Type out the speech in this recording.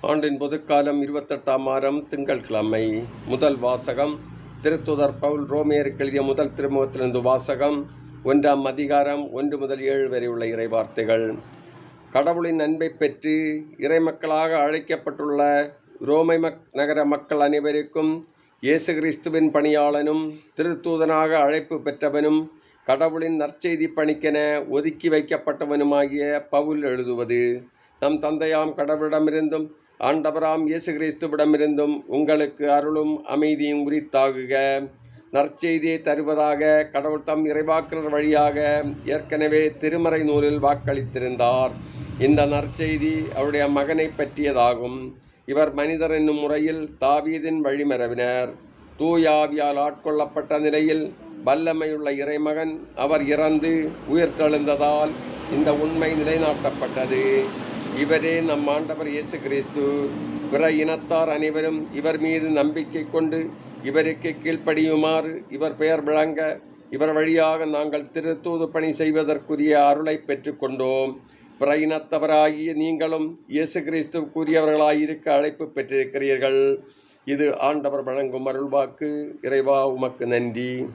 ஆண்டின் பொதுக்காலம் இருபத்தெட்டாம் வாரம் திங்கட்கிழமை. முதல் வாசகம். திருத்துதர் பவுல் ரோமியருக்கு எழுதிய முதல் திருமுகத்திலிருந்து வாசகம். ஒன்றாம் அதிகாரம் ஒன்று முதல் ஏழு வரை உள்ள இறைவார்த்தைகள். கடவுளின் அன்பை பெற்று இறைமக்களாக அழைக்கப்பட்டுள்ள ரோமை மக் நகர மக்கள் அனைவருக்கும் இயேசு கிறிஸ்துவின் பணியாளனும் திருத்தூதனாக அழைப்பு பெற்றவனும் கடவுளின் நற்செய்தி பணிக்கென ஒதுக்கி வைக்கப்பட்டவனுமாகிய பவுல் எழுதுவது. நம் தந்தையாம் கடவுளிடமிருந்தும் ஆண்டவராம் இயேசு கிறிஸ்துவிடமிருந்தும் உங்களுக்கு அருளும் அமைதியும் உரித்தாகுக. நற்செய்தியை தருவதாக கடவுள் தம் இறைவாக்கினர் வழியாக ஏற்கனவே திருமறை நூலில் வாக்களித்திருந்தார். இந்த நற்செய்தி அவருடைய மகனை பற்றியதாகும். இவர் மனிதர் என்னும் முறையில் தாவீதின் வழிமரவினர் தூயாவியால் ஆட்கொள்ளப்பட்ட நிலையில் வல்லமையுள்ள இறைமகன் அவர் இறந்து உயிர்த்தெழுந்ததால் இந்த உண்மை நிலைநாட்டப்பட்டது. இவரே நம் ஆண்டவர் இயேசு கிறிஸ்து பிற இனத்தார் அனைவரும் இவர் மீது நம்பிக்கை கொண்டு இவருக்கு கீழ்ப்படியுமாறு இவர் பெயர் விளங்க இவர் வழியாக நாங்கள் திருத்தூது பணி செய்வதற்குரிய அருளை பெற்றுக்கொண்டோம் பிற இனத்தவராகிய நீங்களும் இயேசு கிறிஸ்து கூறியவர்களாயிருக்க அழைப்பு பெற்றிருக்கிறீர்கள். இது ஆண்டவர் வழங்கும் அருள்வாக்கு. இறைவா உமக்கு நன்றி.